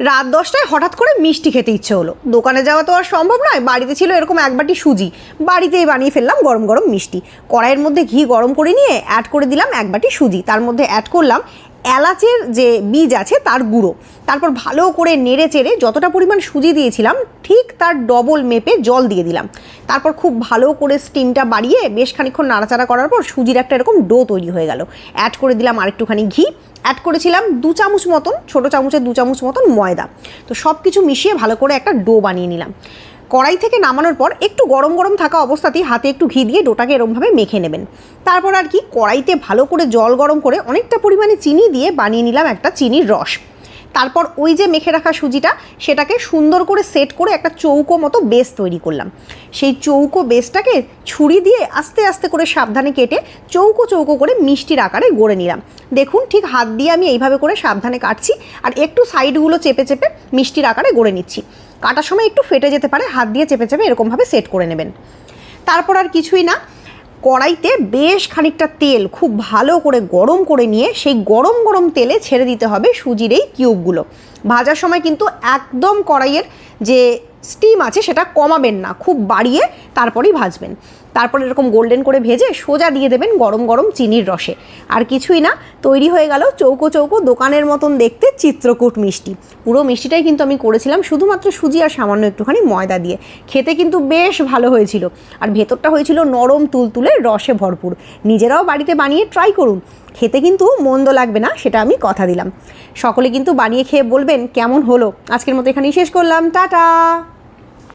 রাত দশটায় হঠাৎ করে মিষ্টি খেতে ইচ্ছে হলো। দোকানে যাওয়া তো আর সম্ভব নয়, বাড়িতে ছিল এরকম এক বাটি সুজি। বাড়িতেই বানিয়ে ফেললাম গরম গরম মিষ্টি। কড়াইয়ের মধ্যে ঘি গরম করে নিয়ে অ্যাড করে দিলাম এক বাটি সুজি। তার মধ্যে অ্যাড করলাম এলাচের যে বীজ আছে তার গুঁড়ো। তারপর ভালো করে নেড়ে চেড়ে যতটা পরিমাণ সুজি দিয়েছিলাম, ঠিক তার ডবল মেপে জল দিয়ে দিলাম। তারপর খুব ভালো করে স্টিমটা বাড়িয়ে বেশ খানিক্ষণ নাড়াচাড়া করার পর সুজির একটা এরকম ডো তৈরি হয়ে গেল। অ্যাড করে দিলাম আরেকটুখানি ঘি। অ্যাড করেছিলাম দু চামচ মতন, ছোটো চামচের দু চামচ মতন ময়দা। তো সব কিছু মিশিয়ে ভালো করে একটা ডো বানিয়ে নিলাম। কড়াই থেকে নামানোর পর একটু গরম গরম থাকা অবস্থাতেই হাতে একটু ঘি দিয়ে ডোটাকে এরমভাবে মেখে নেবেন। তারপর আর কি কড়াইতে ভালো করে জল গরম করে অনেকটা পরিমাণে চিনি দিয়ে বানিয়ে নিলাম একটা চিনির রস। তারপর ওই যে মেখে রাখা সুজিটা, সেটাকে সুন্দর করে সেট করে একটা চৌকো মতো বেস তৈরি করলাম। সেই চৌকো বেসটাকে ছুরি দিয়ে আস্তে আস্তে করে সাবধানে কেটে চৌকো চৌকো করে মিষ্টির আকারে গড়ে নিলাম। দেখুন, ঠিক হাত দিয়ে আমি এইভাবে করে সাবধানে কাটছি আর একটু সাইডগুলো চেপে চেপে মিষ্টির আকারে গড়ে নিচ্ছি। কাটার সময় একটু ফেটে যেতে পারে, হাত দিয়ে চেপে চেপে এরকমভাবে সেট করে নেবেন। তারপর আর কিছুই না কড়াইতে বেশ খানিকটা তেল খুব ভালো করে গরম করে নিয়ে সেই গরম গরম তেলে ছেড়ে দিতে হবে সুজির এই কিউবগুলো ভাজার সময় কিন্তু একদম কড়াইয়ের যে স্টিম আছে সেটা কমাবেন না, খুব বাড়িয়ে তারপরেই ভাজবেন। তারপর এরকম গোল্ডেন করে ভেজে সোজা দিয়ে দেবেন গরম গরম চিনির রসে। আর কিছুই না, তৈরি হয়ে গেল চৌকো চৌকো দোকানের মতন দেখতে চিত্রকূট মিষ্টি। পুরো মিষ্টিটাই কিন্তু আমি করেছিলাম শুধুমাত্র সুজি আর সামান্য একটুখানি ময়দা দিয়ে। খেতে কিন্তু বেশ ভালো হয়েছিল। আর ভেতরটা হয়েছিল নরম তুলতুলে রসে ভরপুর। নিজেরাও বাড়িতে বানিয়ে ট্রাই করুন। খেতে কিন্তু মন্দ লাগবে না, সেটা আমি কথা দিলাম। সকলে কিন্তু বানিয়ে খেয়ে বলবেন কেমন হলো? আজকের মতো এখানেই শেষ করলাম টাটা!